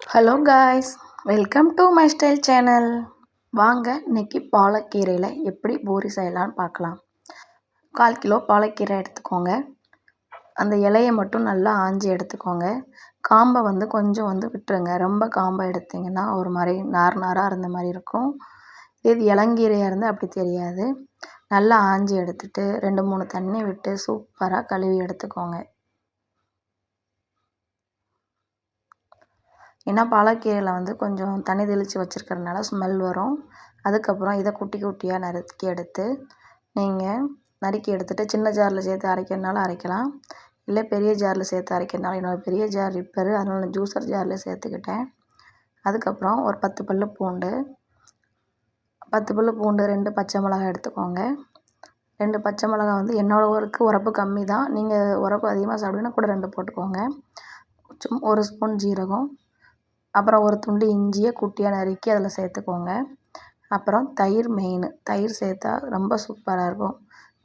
Hello guys welcome to my style channel வாங்க இன்னைக்கு பாலக்கீரையில் எப்படி பூரி செய்யலான்னு பார்க்கலாம். கால் கிலோ பாலக்கீரை எடுத்துக்கோங்க. அந்த இலையை மட்டும் நல்லா ஆஞ்சி எடுத்துக்கோங்க. காம்பை வந்து கொஞ்சம் வந்து விட்டுருங்க. ரொம்ப காம்பை எடுத்திங்கன்னா ஒரு மாதிரி நார் நாராக இருந்த மாதிரி இருக்கும். இது இளங்கீரையாக இருந்தால் அப்படி தெரியாது. நல்லா ஆஞ்சி எடுத்துகிட்டு ரெண்டு மூணு தண்ணி விட்டு சூப்பராக கழுவி எடுத்துக்கோங்க. ஏன்னா பாலக்கீரையில் வந்து கொஞ்சம் தண்ணி தெளித்து வச்சுருக்கறனால ஸ்மெல் வரும். அதுக்கப்புறம் இதை குட்டி குட்டியாக நறுக்கி எடுத்து நீங்கள் நறுக்கி எடுத்துகிட்டு சின்ன ஜாரில் சேர்த்து அரைக்கிறனாலும் அரைக்கலாம். இல்லை பெரிய ஜாரில் சேர்த்து அரைக்கிறனாலும் என்னோடய பெரிய ஜார் ரிப்பரு அதனால் நான் ஜூஸர் ஜாரில் சேர்த்துக்கிட்டேன். அதுக்கப்புறம் ஒரு பத்து பல் பூண்டு பத்து பல் பூண்டு ரெண்டு பச்சை மிளகாய் எடுத்துக்கோங்க. ரெண்டு பச்சை மிளகாய் வந்து என்னோடய ஊருக்கு உரப்பு கம்மி தான். நீங்கள் உரப்பு அதிகமாக சாப்பிடுவீங்கன்னா கூட ரெண்டு போட்டுக்கோங்க. சும் ஒரு ஸ்பூன் ஜீரகம். அப்புறம் ஒரு துண்டு இஞ்சியை குட்டியாக நறுக்கி அதில் சேர்த்துக்கோங்க. அப்புறம் தயிர் மெயினு தயிர் சேர்த்தா ரொம்ப சூப்பராக இருக்கும்.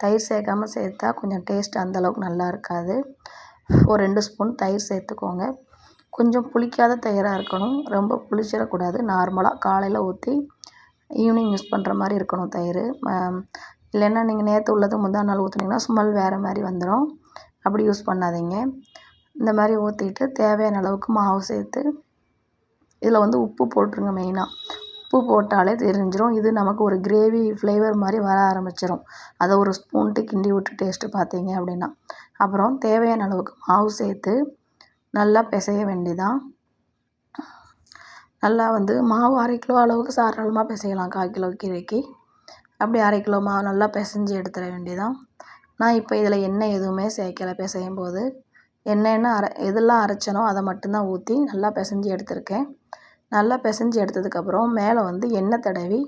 தயிர் சேர்க்காம சேர்த்தா கொஞ்சம் டேஸ்ட் அந்தளவுக்கு நல்லா இருக்காது. ஒரு ரெண்டு ஸ்பூன் தயிர் சேர்த்துக்கோங்க. கொஞ்சம் புளிக்காத தயிராக இருக்கணும். ரொம்ப புளிச்சிடக்கூடாது. நார்மலாக காலையில் ஊற்றி ஈவினிங் யூஸ் பண்ணுற மாதிரி இருக்கணும் தயிர். இல்லைன்னா நீங்கள் நேற்று உள்ளது முந்தா நாள் ஊற்றுனீங்கன்னா ஸ்மெல் வேறு மாதிரி வந்துடும் அப்படி யூஸ் பண்ணாதீங்க. இந்த மாதிரி ஊற்றிட்டு தேவையான அளவுக்கு மாவு சேர்த்து இதில் வந்து உப்பு போட்டுருங்க மெயினாக. உப்பு போட்டாலே தெரிஞ்சிடும் இது நமக்கு ஒரு கிரேவி ஃப்ளேவர் மாதிரி வர ஆரம்பிச்சிடும் அதை ஒரு ஸ்பூன்ட்டு கிண்டி விட்டு டேஸ்ட்டு பார்த்தீங்க அப்படின்னா. அப்புறம் தேவையான அளவுக்கு மாவு சேர்த்து நல்லா பிசைய வேண்டிதான். நல்லா வந்து மாவு அரை கிலோ அளவுக்கு தாராளமாக பிசையலாம் கால் கிலோ கீரைக்கு. அப்படி அரை கிலோ மாவு நல்லா பிசைஞ்சு எடுத்துட வேண்டியதான் நான் இப்போ இதில் எண்ணெய் எதுவுமே சேர்க்கலை பிசையும் போது என்னென்ன அரை எதெல்லாம் அரைச்சனோ அதை மட்டும்தான் ஊற்றி நல்லா பிசைஞ்சு எடுத்திருக்கேன். நல்லா பிசைஞ்சு எடுத்ததுக்கப்புறம் மேலே வந்து எண்ணெய் தடவி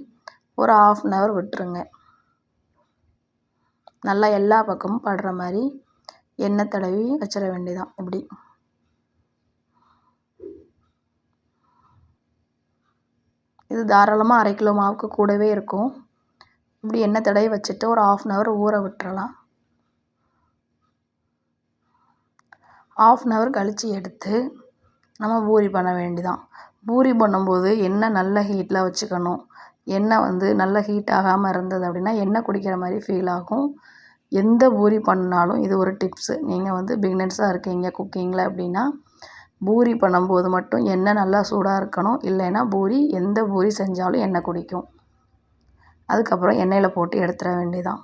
ஒரு ஆஃப் அன் ஹவர் விட்டுருங்க. நல்லா எல்லா பக்கமும் படுற மாதிரி எண்ணெய் தடவி வச்சிட வேண்டியதான் இப்படி. இது தாராளமாக அரை கிலோ மாவுக்கு கூடவே இருக்கும். இப்படி எண்ணெய் தடவி வச்சுட்டு ஒரு ஆஃப் அன் ஹவர் ஊற விட்டுறலாம். ஆஃப் அன் ஹவர் கழித்து எடுத்து நம்ம பூரி பண்ண வேண்டிதான் பூரி பண்ணும்போது எண்ணெய் நல்ல ஹீட்டில் வச்சுக்கணும். எண்ணெய் வந்து நல்ல ஹீட் ஆகாமல் இருந்தது அப்படின்னா எண்ணெய் குடிக்கிற மாதிரி ஃபீல் ஆகும். எந்த பூரி பண்ணாலும் இது ஒரு டிப்ஸு நீங்கள் வந்து பிகினர்ஸாக இருக்கீங்க குக்கிங்கில் அப்படின்னா பூரி பண்ணும்போது மட்டும் எண்ணெய் நல்லா சூடாக இருக்கணும். இல்லைன்னா பூரி எந்த பூரி செஞ்சாலும் எண்ணெய் குடிக்கும். அதுக்கப்புறம் எண்ணெயில் போட்டு எடுத்துட வேண்டியதான்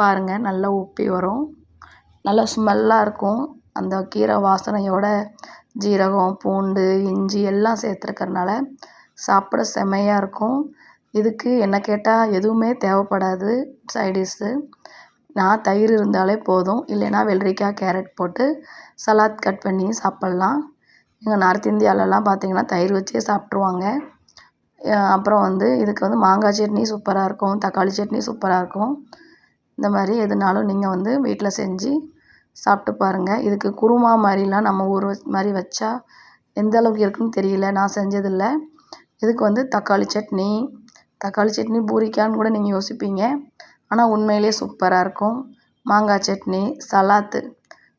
பாருங்கள் நல்லா உப்பி வரும். நல்லா ஸ்மெல்லாக இருக்கும். அந்த கீரை வாசனையோட ஜீரகம் பூண்டு இஞ்சி எல்லாம் சேர்த்துருக்கறனால சாப்பிட செம்மையாக இருக்கும். இதுக்கு என்ன கேட்டால் எதுவுமே தேவைப்படாது சைடிஷ்ஷு நான் தயிர் இருந்தாலே போதும். இல்லைன்னா வெள்ளரிக்காய் கேரட் போட்டு சலாத் கட் பண்ணி சாப்பிட்லாம். எங்கள் நார்த் இந்தியாவிலலாம் பார்த்திங்கன்னா தயிர் வச்சே சாப்பிட்ருவாங்க அப்புறம் வந்து இதுக்கு வந்து மாங்காய் சட்னி சூப்பராக இருக்கும். தக்காளி சட்னி சூப்பராக இருக்கும். இந்த மாதிரி எதுனாலும் நீங்கள் வந்து வீட்டில் செஞ்சு சாப்பிட்டு பாருங்கள் இதுக்கு குருமா மாதிரிலாம் நம்ம ஊர் மாதிரி வச்சா எந்த அளவுக்கு இருக்குன்னு தெரியல. நான் செஞ்சதில்லை. இதுக்கு வந்து தக்காளி சட்னி. தக்காளி சட்னி பூரிக்கான்னு கூட நீங்கள் யோசிப்பீங்க. ஆனால் உண்மையிலே சூப்பராக இருக்கும். மாங்காய் சட்னி சலாத்து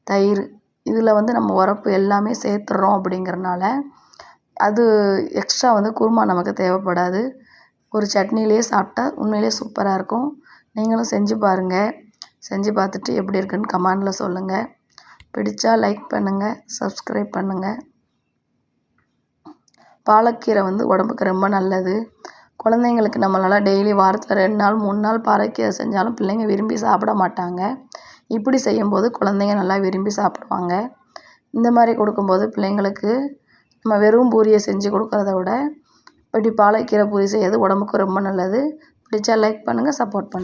தயிர் இதில் வந்து நம்ம உரப்பு எல்லாமே சேர்த்துட்றோம் அப்படிங்கிறனால அது எக்ஸ்ட்ரா வந்து குருமா நமக்கு தேவைப்படாது. ஒரு சட்னிலேயே சாப்பிட்டா உண்மையிலே சூப்பராக இருக்கும். நீங்களும் செஞ்சு பாருங்கள் செஞ்சு பார்த்துட்டு எப்படி இருக்குன்னு கமெண்டில் சொல்லுங்கள் பிடிச்சா லைக் பண்ணுங்கள் சப்ஸ்கிரைப் பண்ணுங்கள் பாலக்கீரை வந்து உடம்புக்கு ரொம்ப நல்லது. குழந்தைங்களுக்கு நம்மளால் டெய்லி வாரத்தில் ரெண்டு நாள் மூணு நாள் பாலக்கீரை செஞ்சாலும் பிள்ளைங்க விரும்பி சாப்பிட மாட்டாங்க. இப்படி செய்யும்போது குழந்தைங்க நல்லா விரும்பி சாப்பிடுவாங்க. இந்த மாதிரி கொடுக்கும்போது பிள்ளைங்களுக்கு நம்ம வெறும் பூரியை செஞ்சு கொடுக்குறத விட இப்படி பாலக்கீரை பூரி செய்யறது உடம்புக்கு ரொம்ப நல்லது. பிடிச்சா லைக் பண்ணுங்கள் சப்போர்ட் பண்ணுங்கள்